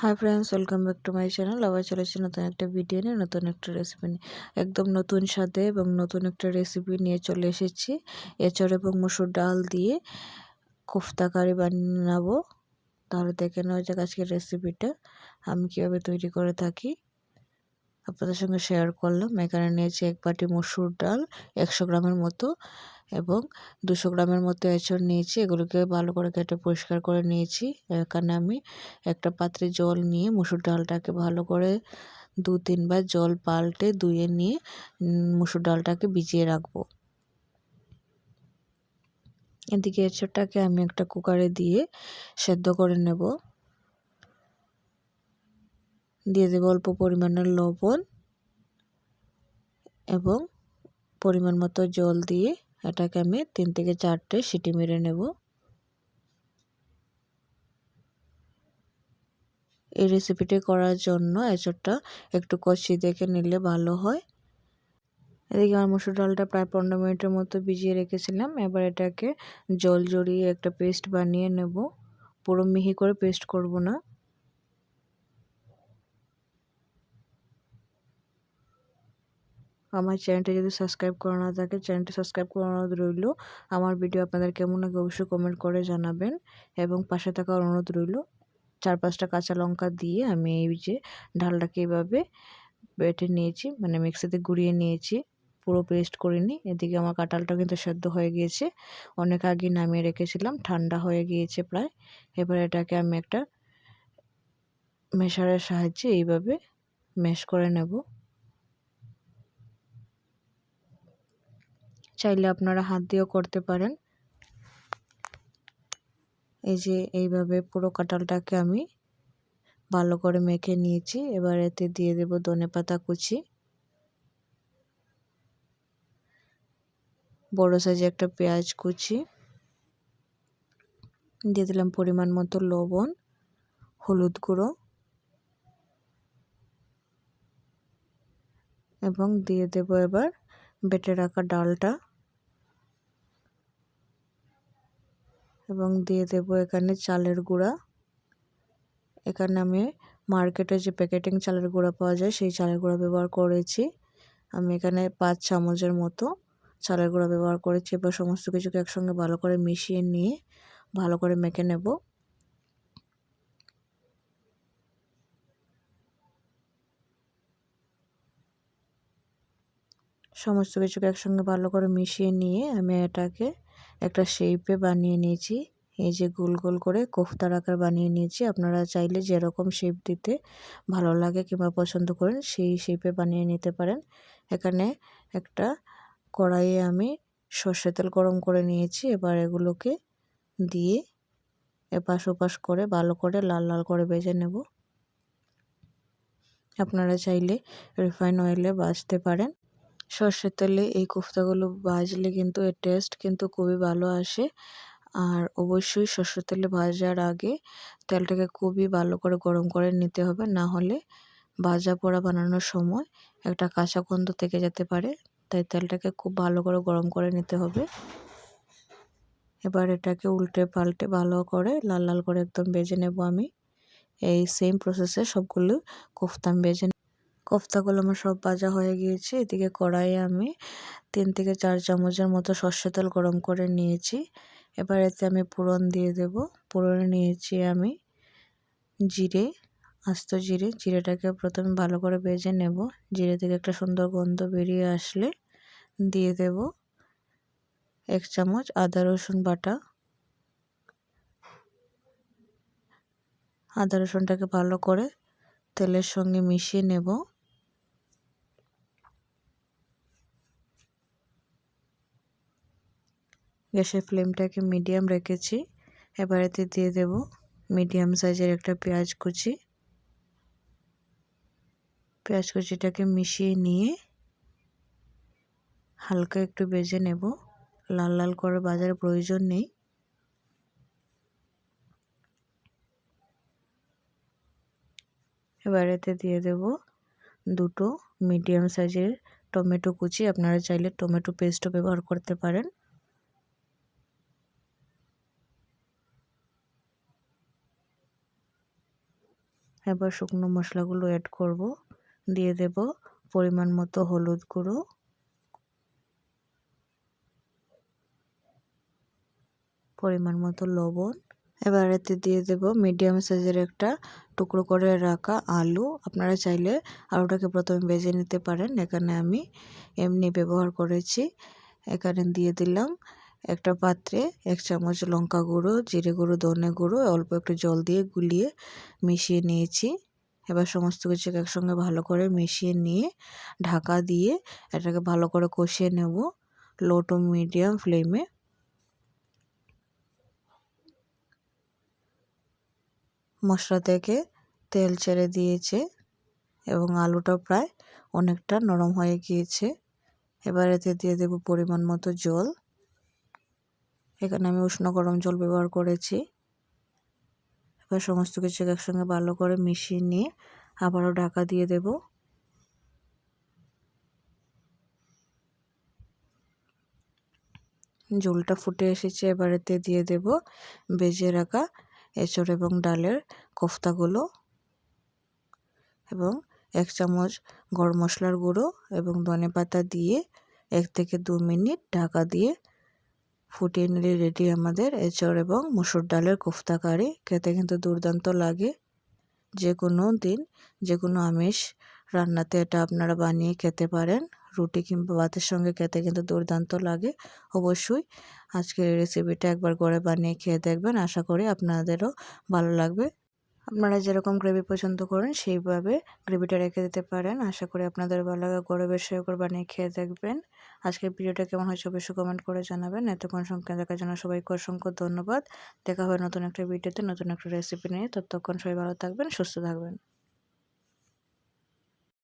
Hi friends welcome back to my channel আবার চলেছি নতুন একটা ভিডিও নিয়ে, নতুন একটা রেসিপি নিয়ে। একদম নতুন স্বাদে এবং নতুন একটা রেসিপি নিয়ে চলে এসেছি। এচড় এবং মুসুর ডাল দিয়ে কোফতা কারি বানাবো। তাহলে দেখে নেওয়া যাক আজকের রেসিপিটা আমি কীভাবে তৈরি করে থাকি। আপনাদের সঙ্গে শেয়ার করলাম। এখানে নিয়েছি এক বাটি মসুর ডাল, একশো গ্রামের মতো। এবং দুশো গ্রামের মতো এঁচড় নিয়েছি, এগুলোকে ভালো করে কেটে পরিষ্কার করে নিয়েছি। এখানে আমি একটা পাত্রে জল নিয়ে মুসুর ডালটাকে ভালো করে দু তিনবার জল পাল্টে ধুয়ে নিয়ে মুসুর ডালটাকে ভিজিয়ে রাখব। এদিকে এঁচড়টাকে আমি একটা কুকারে দিয়ে সেদ্ধ করে নেব। দিয়ে দেবো অল্প পরিমাণের লবণ এবং পরিমাণ মতো জল দিয়ে এটাকে আমি তিন থেকে চারটে সিটি মেরে নেব। এই রেসিপিটি করার জন্য এঁচড়টা একটু কষি দেখে নিলে ভালো হয়। এদিকে আমার মসুর ডালটা প্রায় পনেরো মিনিটের মতো ভিজিয়ে রেখেছিলাম। এবার এটাকে জল জড়িয়ে একটা পেস্ট বানিয়ে নেব। পুরো মিহি করে পেস্ট করব না। আমার চ্যানেলটি যদি সাবস্ক্রাইব করা না থাকে, চ্যানেলটি সাবস্ক্রাইব করানো রইল। আমার ভিডিও আপনাদের কেমন লাগে অবশ্যই কমেন্ট করে জানাবেন। এবং পাশে থাকা অনুরোধ রইল চার পাঁচটা কাঁচা লঙ্কা দিয়ে আমি এই যে ঢালটাকে এইভাবে বেটে নিয়েছি মানে মিক্সিতে গুঁড়িয়ে নিয়েছি। পুরো পেস্ট করিনি এদিকে আমার কাঁঠালটা কিন্তু সেদ্ধ হয়ে গিয়েছে। অনেক আগে নামিয়ে রেখেছিলাম, ঠান্ডা হয়ে গিয়েছে প্রায়। এবার এটাকে আমি একটা মেশারের সাহায্যে এইভাবে মেশ করে নেব। চাইলে আপনারা হাত দিয়েও করতে পারেন। এই যে এইভাবে পুরো কাঁঠালটাকে আমি ভালো করে মেখে নিয়েছি। এবার এতে দিয়ে দেব ধনে পাতা কুচি। বড় সাইজে একটা পেঁয়াজ কুচি। দিয়ে দিলাম পরিমাণ মতো লবণ, হলুদ গুঁড়ো। এবং দিয়ে দেব এবার বেটে রাখা ডালটা। এবং দিয়ে দেব এখানে চালের গুঁড়া। এখানে আমি মার্কেটে যে প্যাকেটিং চালের গুঁড়া পাওয়া যায়, সেই চালের গুঁড়া ব্যবহার করেছি। আমি এখানে পাঁচ চামচের মতো চালের গুঁড়া ব্যবহার করেছি। এবার সমস্ত কিছুকে একসঙ্গে ভালো করে মিশিয়ে নিয়ে ভালো করে মেখে নেব। সমস্ত কিছুকে একসঙ্গে ভালো করে মিশিয়ে নিয়ে আমি এটাকে একটা শেপে বানিয়ে নিয়েছি। এই যে গোল গোল করে কোফতার আকার বানিয়ে নিয়েছি। আপনারা চাইলে যেরকম শেপ দিতে ভালো লাগে কিংবা পছন্দ করেন, সেই শেপে বানিয়ে নিতে পারেন। এখানে একটা কড়াইয়ে আমি সর্ষে তেল গরম করে নিয়েছি। এবার এগুলোকে দিয়ে এপাশ ওপাশ করে ভালো করে লাল লাল করে ভেজে নেব। আপনারা চাইলে রিফাইন অয়েলে বাজতে পারেন। সর্ষের তেলে এই কোফতাগুলো ভাজলে কিন্তু এর টেস্ট কিন্তু খুবই ভালো আসে। আর অবশ্যই সর্ষের তেলে ভাজার আগে তেলটাকে খুবই ভালো করে গরম করে নিতে হবে। না হলে ভাজা পোড়া বানানোর সময় একটা কাঁচা গন্ধ থেকে যেতে পারে, তাই তেলটাকে খুব ভালো করে গরম করে নিতে হবে। এবার এটাকে উল্টে পাল্টে ভালো করে লাল লাল করে একদম বেজে নেব আমি। এই সেম প্রসেসে সবগুলো কোফতা বেজে কোফতাগুলো আমার সব ভাজা হয়ে গিয়েছে। এদিকে কড়াইয়ে আমি তিন থেকে চার চামচের মতো সর্ষে তেল গরম করে নিয়েছি। এবার এতে আমি পুরন দিয়ে দেব। পুরনে নিয়েছি আমি জিরে, আস্ত জিরে। জিরেটাকে প্রথমে ভালো করে ভেজে নেব। জিরে থেকে একটা সুন্দর গন্ধ বেরিয়ে আসলে দিয়ে দেব এক চামচ আদা, রসুন বাটা। আদা, রসুনটাকে ভালো করে তেলের সঙ্গে মিশিয়ে নেব। গ্যাসের ফ্লেমটাকে মিডিয়াম রেখেছি। এবার এতে দিয়ে দেব মিডিয়াম সাইজের একটা পেঁয়াজ কুচি। পেঁয়াজ কুচিটাকে মিশিয়ে নিয়ে হালকা একটু বেজে নেব। লাল লাল করে বাজার প্রয়োজন নেই। এবার এতে দিয়ে দেব দুটো মিডিয়াম সাইজের টমেটো কুচি। আপনারা চাইলে টমেটো পেস্টও ব্যবহার করতে পারেন। এবার শুকনো মশলাগুলো অ্যাড করব। দিয়ে দেব পরিমাণ মতো হলুদ গুঁড়ো। পরিমাণ মতো লবণ। এবার এতে দিয়ে দেব মিডিয়াম সাইজের একটা টুকরো করে রাখা আলু। আপনারা চাইলে আলুটাকে প্রথমে বেজে নিতে পারেন। এখানে আমি এমনি ব্যবহার করেছি। এখানে দিয়ে দিলাম একটা পাত্রে এক চামচ লঙ্কা গুঁড়ো, জিরে গুঁড়ো, ধনে গুঁড়ো, অল্প একটু জল দিয়ে গুলিয়ে মিশিয়ে নিয়েছি। এবার সমস্ত কিছুকে একসঙ্গে ভালো করে মিশিয়ে নিয়ে ঢাকা দিয়ে এটাকে ভালো করে কষিয়ে নেব লো টু মিডিয়াম ফ্লেমে। মশলা থেকে তেল ছেড়ে দিয়েছে এবং আলুটা প্রায় অনেকটা নরম হয়ে গিয়েছে। এবার এতে দিয়ে দেব পরিমাণ মতো জল। এখানে আমি উষ্ণ গরম জল ব্যবহার করেছি। এবার সমস্ত কিছু একসঙ্গে ভালো করে মিশিয়ে নিয়ে আবারও ঢাকা দিয়ে দেব। জলটা ফুটে এসেছে, এবার এতে দিয়ে দেব বেজে রাখা এঁচড় এবং ডালের কোফতাগুলো এবং এক চামচ গরম মশলার গুঁড়ো এবং ধনে পাতা দিয়ে এক থেকে দু মিনিট ঢাকা দিয়ে ফুটিয়ে নিলে রেডি আমাদের এঁচড় এবং মুসুর ডালের কোফতা কারি খেতে কিন্তু দুর্দান্ত লাগে। যে কোনো দিন যে কোনো আমিষ রান্নাতে এটা আপনারা বানিয়ে খেতে পারেন। রুটি কিংবা ভাতের সঙ্গে খেতে কিন্তু দুর্দান্ত লাগে অবশ্যই। আজকের রেসিপিটা একবার করে বানিয়ে খেয়ে দেখবেন। আশা করি আপনাদেরও ভালো লাগবে। আপনারা যেরকম গ্রেভি পছন্দ করেন, সেইভাবে গ্রেভিটা রেখে দিতে পারেন। আশা করি আপনাদের ভালো লাগে গরমের সহকর করে বানিয়ে খেয়ে দেখবেন। আজকের ভিডিওটা কেমন হয়েছে অবশ্যই কমেন্ট করে জানাবেন। এতক্ষণ সংখ্যা দেখার জন্য সবাইকে অসংখ্য ধন্যবাদ। দেখা হয় নতুন একটা ভিডিওতে, নতুন একটা রেসিপি নিয়ে। ততক্ষণ সবাই ভালো থাকবেন, সুস্থ থাকবেন।